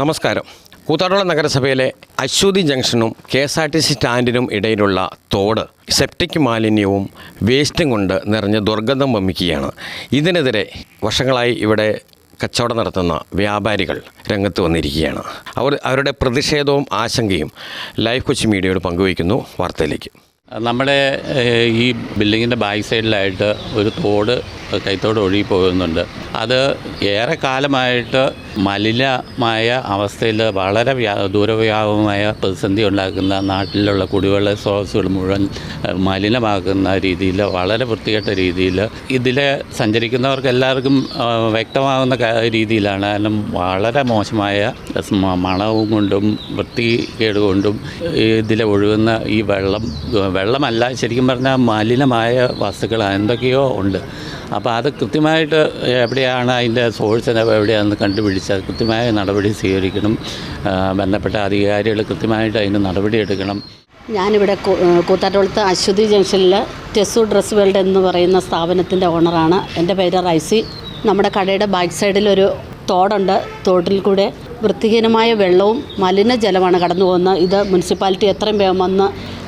നമസ്കാരം. കൂത്താടുള്ള നഗരസഭയിലെ Aswathy ജംഗ്ഷനും K S R T C സ്റ്റാൻഡിനും ഇടയിലുള്ള തോട് സെപ്റ്റിക് മാലിന്യവും വേസ്റ്റും കൊണ്ട് നിറഞ്ഞ് ദുർഗന്ധം വമിക്കുകയാണ്. ഇതിനെതിരെ വർഷങ്ങളായി ഇവിടെ കച്ചവടം നടത്തുന്ന വ്യാപാരികൾ രംഗത്ത് വന്നിരിക്കുകയാണ്. അവർ അവരുടെ പ്രതിഷേധവും ആശങ്കയും ലൈഫ് കൊച്ചി മീഡിയയോട് പങ്കുവയ്ക്കുന്നു. വാർത്തയിലേക്ക്. നമ്മുടെ ഈ ബിൽഡിങ്ങിന്റെ ബാക്ക് സൈഡിലായിട്ട് ഒരു തോട് കൈത്തോട് ഒഴുകി പോകുന്നുണ്ട്. അത് ഏറെ കാലമായിട്ട് മലിനമായ അവസ്ഥയിൽ വളരെ വ്യാ ദൂരവ്യാപകമായ പ്രതിസന്ധി ഉണ്ടാക്കുന്ന നാട്ടിലുള്ള കുടിവെള്ള സ്രോതസ്സുകൾ മുഴുവൻ മലിനമാക്കുന്ന രീതിയിൽ വളരെ വൃത്തികെട്ട രീതിയിൽ ഇതിലെ സഞ്ചരിക്കുന്നവർക്ക് എല്ലാവർക്കും വ്യക്തമാകുന്ന രീതിയിലാണ്. കാരണം വളരെ മോശമായ മണവും കൊണ്ടും വൃത്തികേട് കൊണ്ടും ഇതിലെ ഒഴുകുന്ന ഈ വെള്ളം വെള്ളമല്ല ശരിക്കും പറഞ്ഞാൽ മലിനമായ വസ്തുക്കൾ എന്തൊക്കെയോ ഉണ്ട്. അപ്പോൾ അത് കൃത്യമായിട്ട് എവിടെയാണ് അതിന്റെ സോഴ്സ് എവിടെയാണെന്ന് കണ്ടുപിടിച്ച് അത് കൃത്യമായ നടപടി സ്വീകരിക്കണം. ബന്ധപ്പെട്ട അധികാരികൾ കൃത്യമായിട്ട് അതിന് നടപടി എടുക്കണം. ഞാനിവിടെ കൂത്താട്ടുകുളത്ത് അശ്വതി ജംഗ്ഷനിൽ ടെസു ഡ്രസ് വേൾഡ് എന്ന് പറയുന്ന സ്ഥാപനത്തിന്റെ ഓണറാണ്. എന്റെ പേര് റൈസി. നമ്മുടെ കടയുടെ ബാക്ക് സൈഡിലൊരു തോടുണ്ട്. തോട്ടിൽ കൂടെ വൃത്തിഹീനമായ വെള്ളവും മലിനജലമാണ് കടന്നു പോകുന്നത് ഇത് മുനിസിപ്പാലിറ്റി എത്രയും വേഗം വന്ന്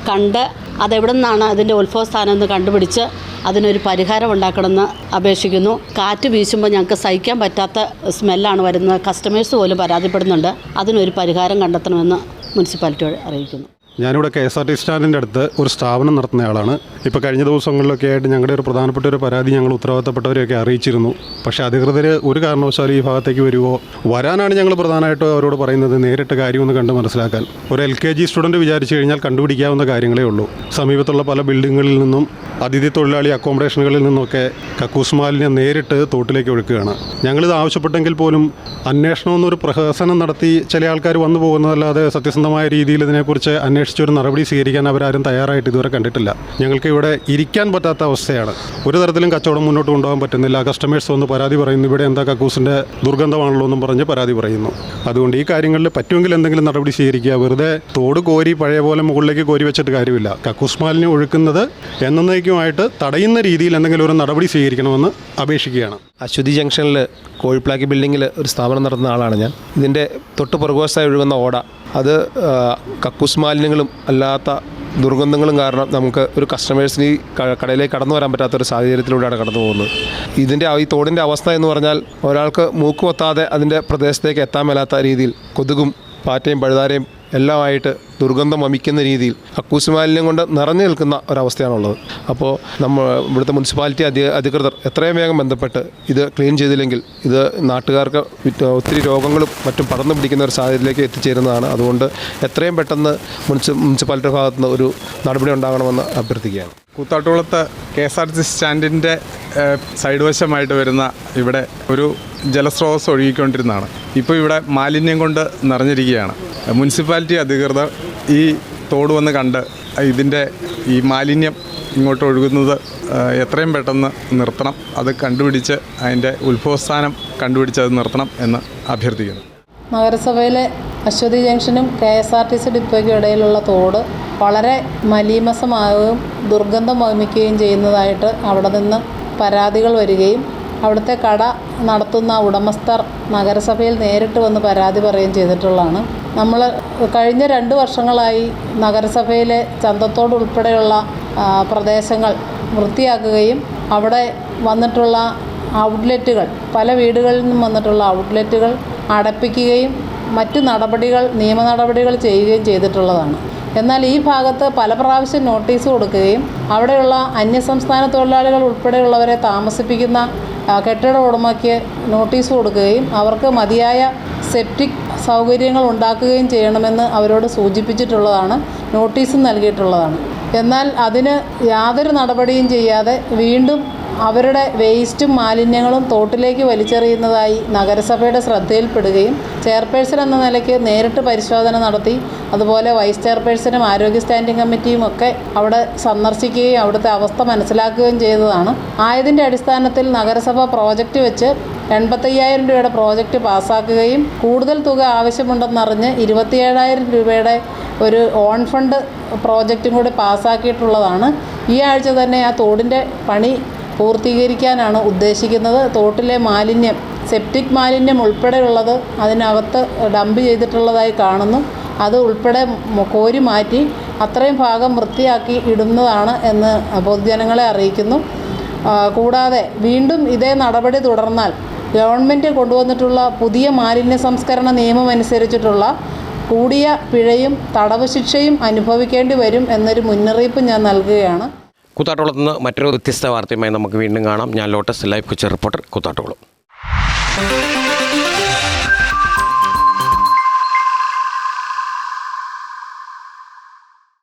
കണ്ട് അതെവിടെ നിന്നാണ് അതിന്റെ ഉത്ഭവസ്ഥാനം എന്ന് കണ്ടുപിടിച്ച് അതിനൊരു പരിഹാരം ഉണ്ടാക്കണമെന്ന് അപേക്ഷിക്കുന്നു. കാറ്റ് വീശുമ്പോൾ ഞങ്ങൾക്ക് സഹിക്കാൻ പറ്റാത്ത സ്മെല്ലാണ് വരുന്നത്. കസ്റ്റമേഴ്സ് പോലും പരാതിപ്പെടുന്നുണ്ട്. അതിനൊരു പരിഹാരം കണ്ടെത്തണമെന്ന് മുനിസിപ്പാലിറ്റിയോട് അറിയിക്കുന്നു. ഞാനിവിടെ കെ എസ് ആർ ടി സ്റ്റാൻഡിന്റെ അടുത്ത് ഒരു സ്ഥാപനം നടത്തുന്നയാളാണ് ഇപ്പോൾ കഴിഞ്ഞ ദിവസങ്ങളിലൊക്കെ ആയിട്ട് ഞങ്ങളുടെ ഒരു പ്രധാനപ്പെട്ട ഒരു പരാതി ഞങ്ങൾ ഉത്തരവാദിത്തപ്പെട്ടവരെയൊക്കെ അറിയിച്ചിരുന്നു. പക്ഷേ അധികൃതർ ഒരു കാരണവശാലും ഈ ഭാഗത്തേക്ക് വരുമോ വരാനാണ് ഞങ്ങൾ പ്രധാനമായിട്ടും അവരോട് പറയുന്നത്. നേരിട്ട് കാര്യമൊന്ന് കണ്ട് മനസ്സിലാക്കാൻ. ഒരു എൽ കെ ജി സ്റ്റുഡന്റ് വിചാരിച്ചു കഴിഞ്ഞാൽ കണ്ടുപിടിക്കാവുന്ന കാര്യങ്ങളേ ഉള്ളൂ. സമീപത്തുള്ള പല ബിൽഡിങ്ങുകളിൽ നിന്നും അതിഥി തൊഴിലാളി അക്കോമഡേഷനുകളിൽ നിന്നൊക്കെ കക്കൂസ് മാലിന്യം നേരിട്ട് തോട്ടിലേക്ക് ഒഴുക്കുകയാണ്. ഞങ്ങളിത് ആവശ്യപ്പെട്ടെങ്കിൽ പോലും അന്വേഷണം എന്നൊരു പ്രഹസനം നടത്തി ചില ആൾക്കാർ വന്നു പോകുന്നതല്ലാതെ സത്യസന്ധമായ രീതിയിൽ ഇതിനെക്കുറിച്ച് അന്വേഷിച്ചൊരു നടപടി സ്വീകരിക്കാൻ അവരാരും തയ്യാറായിട്ട് ഇതുവരെ കണ്ടിട്ടില്ല. ഞങ്ങൾക്ക് ഇവിടെ ഇരിക്കാൻ പറ്റാത്ത അവസ്ഥയാണ്. ഒരു തരത്തിലും കച്ചവടം മുന്നോട്ട് കൊണ്ടുപോകാൻ പറ്റുന്നില്ല. കസ്റ്റമേഴ്സ് വന്ന് പരാതി പറയുന്നു. ഇവിടെ എന്താ കക്കൂസിന്റെ ദുർഗന്ധമാണല്ലോ എന്നും പറഞ്ഞ് പരാതി പറയുന്നു. അതുകൊണ്ട് ഈ കാര്യങ്ങളിൽ പറ്റുമെങ്കിൽ എന്തെങ്കിലും നടപടി സ്വീകരിക്കുക. വെറുതെ തോട് കോരി പഴയ പോലെ മുകളിലേക്ക് കോരി വെച്ചിട്ട് കാര്യമില്ല. കക്കൂസ് മാലിന്യം ഒഴുക്കുന്നത് എന്നേക്കുമായിട്ട് തടയുന്ന രീതിയിൽ എന്തെങ്കിലും ഒരു നടപടി സ്വീകരിക്കണമെന്ന് അപേക്ഷിക്കുകയാണ്. അശ്വതി ജംഗ്ഷനിൽ കോഴിപ്ലാക്കി ബിൽഡിങ്ങിൽ ഒരു സ്ഥാപനം നടത്തുന്ന ആളാണ് ഞാൻ. ഇതിന്റെ തൊട്ട് പുറകുവശത്തായി ഒഴുകുന്ന ഓട. അത് കക്കൂസ് കക്കൂസ് മാലിന്യങ്ങളും അല്ലാത്ത ദുർഗന്ധങ്ങളും കാരണം നമുക്ക് ഒരു കസ്റ്റമേഴ്സിന് ഈ കടയിലേക്ക് കടന്നു വരാൻ പറ്റാത്ത ഒരു സാഹചര്യത്തിലൂടെയാണ് കടന്നു പോകുന്നത്. ഇതിന്റെ ഈ തോടിന്റെ അവസ്ഥ എന്ന് പറഞ്ഞാൽ ഒരാൾക്ക് മൂക്ക് പൊത്താതെ അതിന്റെ പ്രദേശത്തേക്ക് എത്താൻ മേലാത്ത രീതിയിൽ കൊതുകും പാറ്റയും പഴുതാരയും എല്ലാമായിട്ട് ദുർഗന്ധം വമിക്കുന്ന രീതിയിൽ അക്കൂസ് മാലിന്യം കൊണ്ട് നിറഞ്ഞു നിൽക്കുന്ന ഒരവസ്ഥയാണുള്ളത്. അപ്പോൾ നമ്മൾ ഇവിടുത്തെ മുനിസിപ്പാലിറ്റി അധി അധികൃതർ എത്രയും വേഗം ബന്ധപ്പെട്ട് ഇത് ക്ലീൻ ചെയ്തില്ലെങ്കിൽ ഇത് നാട്ടുകാർക്ക് ഒത്തിരി രോഗങ്ങളും മറ്റും പടർന്നു പിടിക്കുന്ന ഒരു സാഹചര്യത്തിലേക്ക് എത്തിച്ചേരുന്നതാണ്. അതുകൊണ്ട് എത്രയും പെട്ടെന്ന് മുനിസി മുനിസിപ്പാലിറ്റി ഭാഗത്തു നിന്ന് ഒരു നടപടി ഉണ്ടാകണമെന്ന് അഭ്യർത്ഥിക്കുകയാണ്. കൂത്താട്ടുകുളത്ത് K S R T C സ്റ്റാൻഡിന്റെ side വശമായിട്ട് വരുന്ന ഇവിടെ ഒരു ജലസ്രോതസ് ഒഴുകിക്കൊണ്ടിരുന്നതാണ്. ഇപ്പോൾ ഇവിടെ മാലിന്യം കൊണ്ട് നിറഞ്ഞിരിക്കുകയാണ്. മുനിസിപ്പാലിറ്റി അധികൃതർ ഈ തോട് വന്ന് കണ്ട് ഇതിന്റെ ഈ മാലിന്യം ഇങ്ങോട്ട് ഒഴുകുന്നത് എത്രയും പെട്ടെന്ന് നിർത്തണം. അത് കണ്ടുപിടിച്ച് അതിന്റെ ഉത്ഭവസ്ഥാനം കണ്ടുപിടിച്ച് അത് നിർത്തണം എന്ന് അഭ്യർത്ഥിക്കുന്നു. നഗരസഭയിലെ Aswathy ജംഗ്ഷനും K S R T C ഡിപ്പോയ്ക്കും ഇടയിലുള്ള തോട് വളരെ മലീമസമാവുകയും ദുർഗന്ധം വമിക്കുകയും ചെയ്യുന്നതായിട്ട് അവിടെ നിന്ന് പരാതികൾ വരികയും അവിടുത്തെ കട നടത്തുന്ന ഉടമസ്ഥർ നഗരസഭയിൽ നേരിട്ട് വന്ന് പരാതി പറയുകയും ചെയ്തിട്ടുള്ളതാണ്. നമ്മൾ കഴിഞ്ഞ രണ്ട് വർഷങ്ങളായി നഗരസഭയിലെ ചന്തത്തോട് ഉൾപ്പെടെയുള്ള പ്രദേശങ്ങൾ വൃത്തിയാക്കുകയും അവിടെ വന്നിട്ടുള്ള ഔട്ട്ലെറ്റുകൾ പല വീടുകളിൽ നിന്നും വന്നിട്ടുള്ള ഔട്ട്ലെറ്റുകൾ അടപ്പിക്കുകയും മറ്റ് നടപടികൾ നിയമ നടപടികൾ ചെയ്യുകയും ചെയ്തിട്ടുള്ളതാണ്. എന്നാൽ ഈ ഭാഗത്ത് പല പ്രാവശ്യം നോട്ടീസ് കൊടുക്കുകയും അവിടെയുള്ള അന്യസംസ്ഥാന തൊഴിലാളികൾ ഉൾപ്പെടെയുള്ളവരെ താമസിപ്പിക്കുന്ന കെട്ടിട ഉടമയ്ക്ക് നോട്ടീസ് കൊടുക്കുകയും അവർക്ക് മതിയായ സെപ്റ്റിക് സൗകര്യങ്ങൾ ഉണ്ടാക്കുകയും ചെയ്യണമെന്ന് അവരോട് സൂചിപ്പിച്ചിട്ടുള്ളതാണ് നോട്ടീസും നൽകിയിട്ടുള്ളതാണ്. എന്നാൽ അതിന് യാതൊരു നടപടിയും ചെയ്യാതെ വീണ്ടും അവരുടെ വേസ്റ്റും മാലിന്യങ്ങളും തോട്ടിലേക്ക് വലിച്ചെറിയുന്നതായി നഗരസഭയുടെ ശ്രദ്ധയിൽപ്പെടുകയും ചെയർപേഴ്സൺ എന്ന നിലയ്ക്ക് നേരിട്ട് പരിശോധന നടത്തി അതുപോലെ വൈസ് ചെയർപേഴ്സണും ആരോഗ്യ സ്റ്റാൻഡിംഗ് കമ്മിറ്റിയും ഒക്കെ അവിടെ സന്ദർശിക്കുകയും അവിടുത്തെ അവസ്ഥ മനസ്സിലാക്കുകയും ചെയ്തതാണ്. ആയതിന്റെ അടിസ്ഥാനത്തിൽ നഗരസഭ പ്രോജക്റ്റ് വെച്ച് എൺപത്തയ്യായിരം രൂപയുടെ പ്രോജക്റ്റ് പാസ്സാക്കുകയും കൂടുതൽ തുക ആവശ്യമുണ്ടെന്നറിഞ്ഞ് ഇരുപത്തിയേഴായിരം രൂപയുടെ ഒരു ഓൺ ഫണ്ട് പ്രോജക്റ്റും കൂടി പാസ്സാക്കിയിട്ടുള്ളതാണ്. ഈ ആഴ്ച തന്നെ ആ തോടിന്റെ പണി പൂർത്തീകരിക്കാനാണ് ഉദ്ദേശിക്കുന്നത്. തോട്ടിലെ മാലിന്യം സെപ്റ്റിക് മാലിന്യം ഉൾപ്പെടെയുള്ളത് അതിനകത്ത് ഡംപ് ചെയ്തിട്ടുള്ളതായി കാണുന്നു. അത് ഉൾപ്പെടെ കോരി മാറ്റി അത്രയും ഭാഗം വൃത്തിയാക്കി ഇടുന്നതാണ് എന്ന് പൊതുജനങ്ങളെ അറിയിക്കുന്നു. കൂടാതെ വീണ്ടും ഇതേ നടപടി തുടർന്നാൽ ഗവൺമെന്റ് കൊണ്ടുവന്നിട്ടുള്ള പുതിയ മാലിന്യ സംസ്കരണ നിയമം അനുസരിച്ചിട്ടുള്ള കൂടിയ പിഴയും തടവ് ശിക്ഷയും അനുഭവിക്കേണ്ടി വരും എന്നൊരു മുന്നറിയിപ്പ് ഞാൻ നൽകുകയാണ്. കൂത്താട്ടോളത്ത് നിന്ന് മറ്റൊരു വ്യത്യസ്ത വാർത്തയുമായി നമുക്ക് വീണ്ടും കാണാം. ഞാൻ Lotus Life Kochi reporter Koothattukulam